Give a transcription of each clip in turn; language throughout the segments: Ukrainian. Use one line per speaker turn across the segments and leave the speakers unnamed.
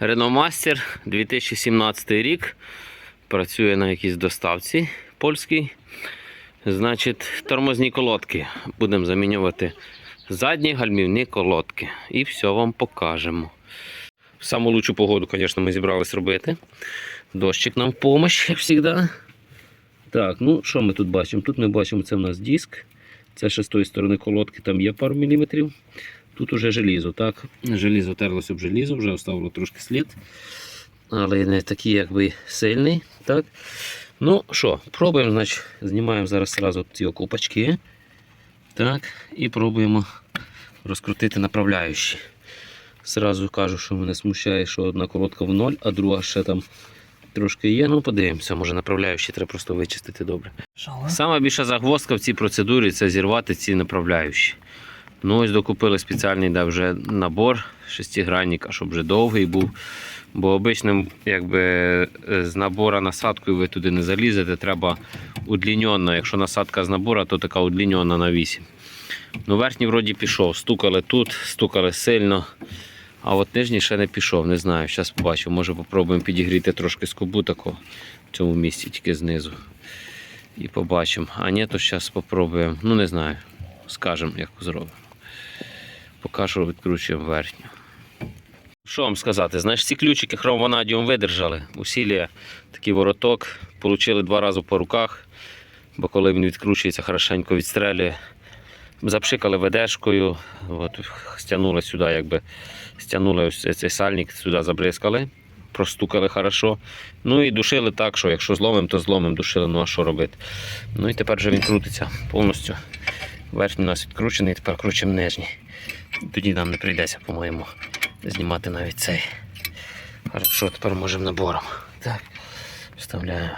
Renault Master 2017 рік. Працює на якійсь доставці польській. Значить, тормозні колодки. Будемо замінювати задні гальмівні колодки. І все вам покажемо. Саму лучшу погоду, звісно, ми зібрались робити. Дощик нам в допомогу, як завжди. Так, ну що ми тут бачимо? Тут ми бачимо, це в нас диск. Це ще з тої сторони колодки, там є пару міліметрів. Тут уже желізо, так? Желізо терлося об желізо, вже оставило трошки слід. Але не такий, якби сильний. Так? Ну що, пробуємо, значить, знімаємо зараз сразу ці окопачки. Так, і пробуємо розкрутити направляючі. Сразу кажу, що мене смущає, що одна колодка в ноль, а друга ще там трошки є. Ну, подивимося, може направляючі треба просто вичистити добре. Сама більша загвоздка в цій процедурі це зірвати ці направляючі. Ну, ось докупили спеціальний да, вже набор шестигранника, щоб вже довгий був. Бо обичним, якби е, з набора насадкою ви туди не залізете, треба удліньона. Якщо насадка з набора, то така удліньона на 8. Ну, верхній вроді пішов. Стукали тут, стукали сильно. А от нижній ще не пішов, не знаю. Зараз побачу. Може попробуємо підігріти трошки скобу таку в цьому місці, тільки знизу. І побачимо. А ні, то зараз спробуємо. Ну не знаю. Скажемо, як зробимо. Поки що відкручуємо верхню. Що вам сказати? Знаєш, ці ключики хромванадіум видержали. Усілля такий вороток. Получили два рази по руках, бо коли він відкручується, хорошенько відстрелює. Запшикали ведешкою, от, стягнули сюди, якби стягнули ось цей сальник, сюди забризкали, простукали хорошо. Ну і душили так, що якщо зломим, то зломим душили, ну а що робити. Ну і тепер вже він крутиться повністю. Верхній у нас відкручений, тепер кручимо нижній. Тоді нам не прийдеться, по-моєму, знімати навіть цей. Хорошо, тепер можемо набором. Так, вставляємо.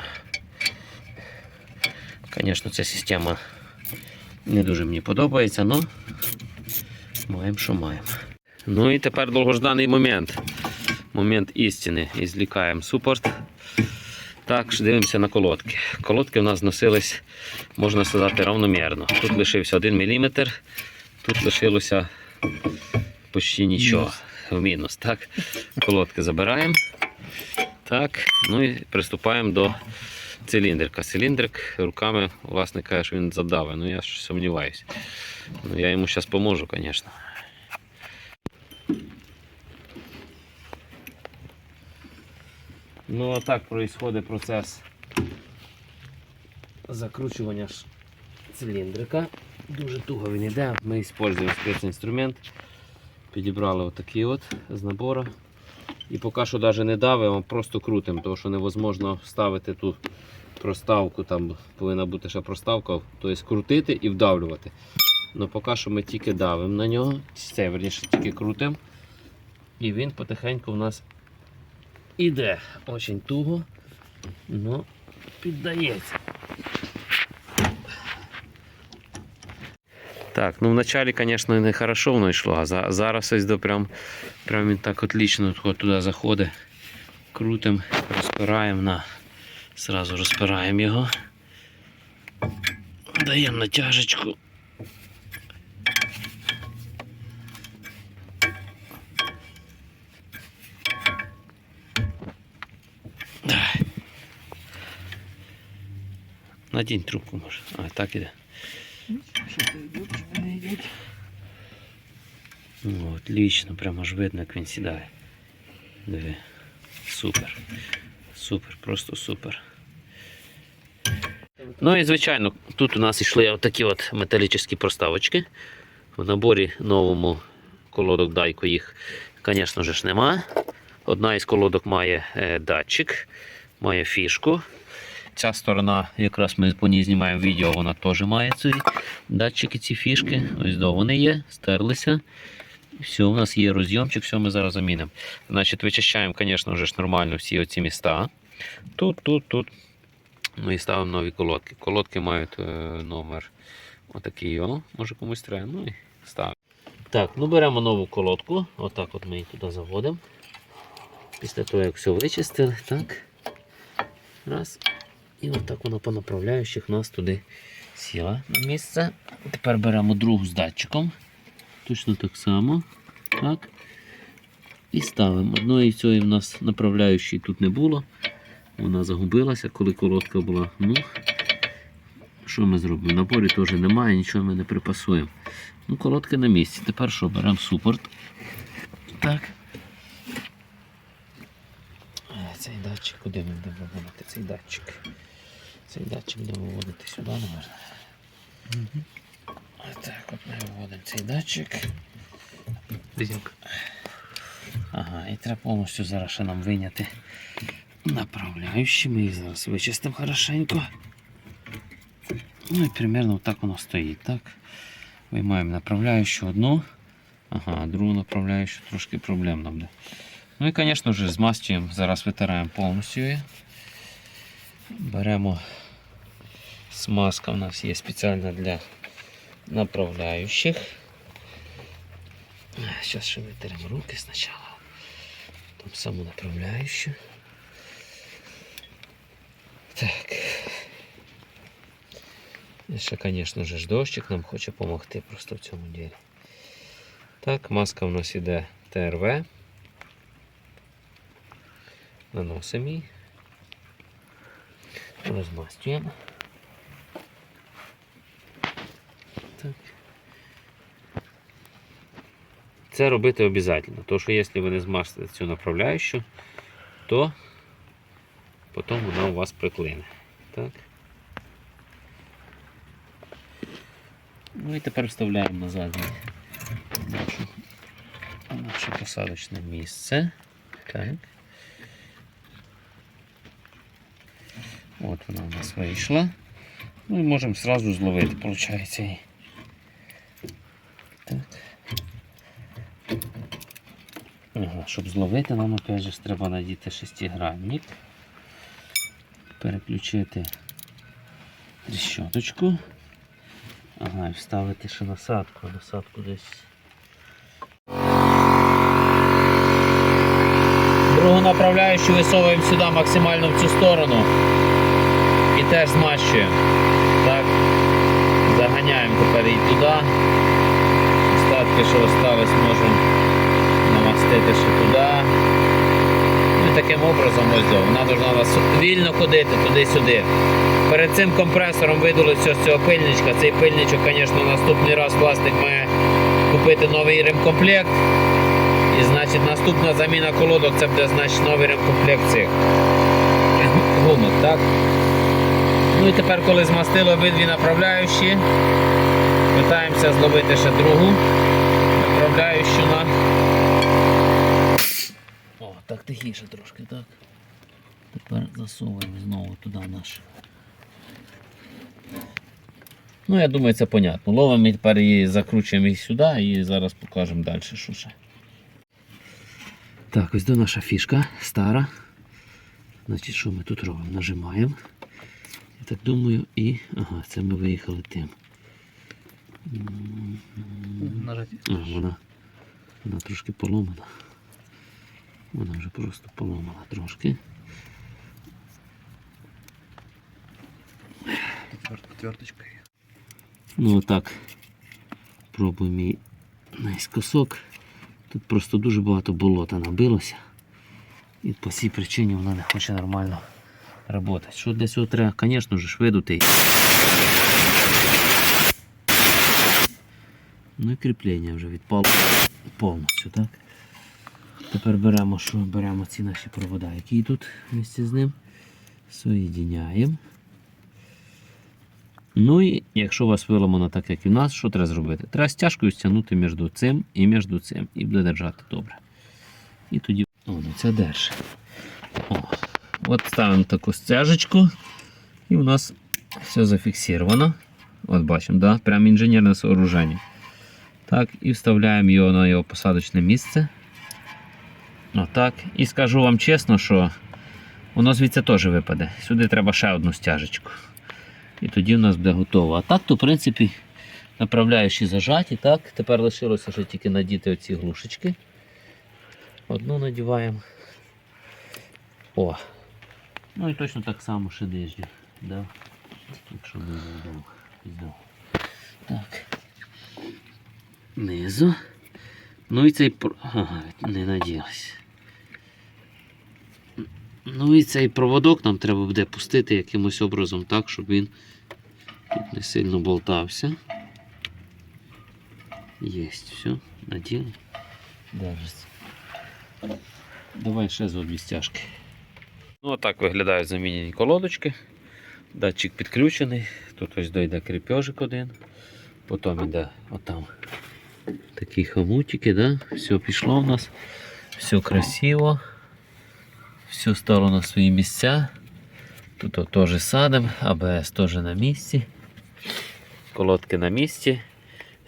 Звісно, ця система не дуже мені подобається, але маємо, що маємо. Ну і тепер довгожданий момент. Момент істини. І злікаємо супорт. Так, дивимося на колодки. Колодки у нас зносились, можна сказати, равномірно. Тут лишився 1 мм, тут лишилося почти нічого. В мінус. Так. Колодки забираємо. Так. Ну і приступаємо до циліндрика. Циліндрик руками, власне каже, що він задавить. Ну я ж сумніваюся. Ну, я йому зараз поможу, звісно. Ну, а так процес закручування циліндрика. Дуже туго він йде. Ми використовуємо спецінструмент. Підібрали отакий от з набору. І поки що навіть не давимо, просто крутимо, тому що невозможно вставити ту проставку, там повинна бути ще проставка, тобто крутити і вдавлювати. Ну поки що ми тільки давимо на нього, це верніше тільки крутимо. І він потихеньку у нас іде. Очень туго, але піддається. Так, ну вначалі, звісно, не хорошо воно йшло, а зараз ось до прям, прям він так отлично от туди заходить. Крутим, розпираємо на. Сразу розпираємо його. Даємо натяжечку. Надінь трубку може. А, так іде. Ну, отлично, прямо аж видно, як він сідає. Диви. Супер. Супер, просто супер. Ну і звичайно, тут у нас йшли отакі от металічні проставочки. В наборі новому колодок Дайко їх, звісно ж, нема. Одна із колодок має е, датчик, має фішку. Ця сторона, якраз ми по ній знімаємо відео, вона теж має ці датчики, ці фішки. Ось до вони є, стерлися. Все, у нас є розйомчик, все ми зараз замінимо. Значить, вичищаємо, звісно ж, нормально всі оці міста. Тут, тут, тут. Ну і ставимо нові колодки. Колодки мають е, номер отакий, о, може комусь треба. Ну і ставимо. Так, ну беремо нову колодку. Отак от ми її туди заводимо. Після того, як все вичистили, так. Раз. І отак вона по направляючих нас туди сіла на місце. Тепер беремо другу з датчиком. Точно так само. Так. І ставимо. Одної цієї в нас направляючої тут не було. Вона загубилася, коли коротка була. Ну, що ми зробимо? Наборі теж немає, нічого ми не припасуємо. Ну, коротке на місці. Тепер що, беремо супорт. Так. Е, Цей датчик, куди ми будемо виводити? Цей датчик. Цей датчик будемо виводити сюди, наверное. Так, от ми виводимо цей датчик. Ага, і треба повністю зараз ще нам виняти направляючі. Ми їх зараз вичистимо хорошенько. Ну і примерно так воно стоїть, так? Виймаємо направляючу одну. Ага, другу направляючу трошки проблемно буде. Ну і, звісно ж, змастюємо, зараз витираємо повністю її. Беремо смазка у нас є спеціальна для направляючих. Сейчас ще витеремо руки спочатку. Там саму направляющую. Так. І ще, звісно ж, дощик нам хоче допомогти просто в цьому ділі. Так, маска у нас іде ТРВ. Наносимо її. Розмастюємо. Так. Це робити обов'язково. Тому що якщо ви не змажете цю направляючу, то потім вона у вас приклине. Так. Ну і тепер вставляємо назад нашу, наше посадочне місце. Так. От вона у нас вийшла. Ну і можемо зразу зловити, виходить. її. Так. Ага, щоб зловити, нам опять же треба надіти шестигранник, переключити тріщоточку. Ага, і вставити ще насадку, насадку десь. Другу направляючу висовуємо сюди максимально в цю сторону і теж змащуємо. Так. Заганяємо тепер її туди. Остатки, що остались, можемо намастити ще туди. Ну таким образом ось. Вона у нас вільно ходити туди-сюди. Перед цим компресором видали все з цього пильничка. Цей пильничок, звісно, наступний раз власник має купити новий ремкомплект. І значить наступна заміна колодок це буде значить новий ремкомплект цих гумок, так? Ну і тепер, коли змастили обидві направляючі, питаємося зловити ще другу направляючу на. Так тихіше трошки, так. Тепер засовуємо знову туди наш. Ну, я думаю, це понятно. Ловимо і тепер її закручуємо її сюди і зараз покажемо далі, що ще. Так, ось до наша фішка стара. Значить, що ми тут робимо? Нажимаємо. Я так думаю, і. Ага, це ми виїхали тим.
Нажать.
А, вона, вона трошки поломана. Вона вже просто поломана трошки. Ну отак. Пробуємо її наискосок. Тут просто дуже багато болота набилося. І по цій причині вона не хоче нормально працювати. Що для цього треба, звісно ж, видути. Ну і кріплення вже відпало повністю, так? Тепер беремо, що беремо ці наші провода, які йдуть місці з ним. Соєдиняємо. Ну і якщо у вас виламано так, як і в нас, що треба зробити? Треба стяжкою стягнути між цим і між цим. І буде держати добре. І тоді О, ну це держи. О, от ставимо таку стяжечку. І у нас все зафіксовано. От бачимо, да? прям інженерне сооруження. Так, і вставляємо його на його посадочне місце. Отак. І скажу вам чесно, що воно звідси теж випаде. Сюди треба ще одну стяжечку. І тоді в нас буде готово. А так, то, в принципі, направляючі зажаті. Так, тепер лишилося ще тільки надіти оці глушечки. Одну надіваємо. О. Ну і точно так само ще нижню. Да? Якщо не. Так. Низу. Ну і цей. Ага, не наділась. Ну і цей проводок нам треба буде пустити якимось образом так, щоб він тут не сильно болтався. Єсть, все, наділи. Держиться. Давай ще зо дві стяжки. Ну, отак виглядають замінені колодочки. Датчик підключений. Тут ось дойде кріпежик один. Потім йде отам такі хомутики, да? Все пішло в нас. Все красиво. Все стало на свої місця. Тут теж садим, АБС теж на місці. Колодки на місці.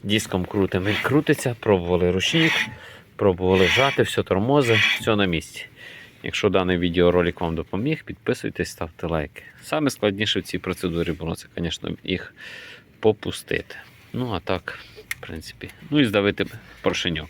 Диском крутимо, він крутиться. Пробували ручник, пробували жати, все тормози, все на місці. Якщо даний відеоролик вам допоміг, підписуйтесь, ставте лайки. Саме складніше в цій процедурі було це, звісно, їх попустити. Ну, а так, принципі. Ну і здавити поршеньок.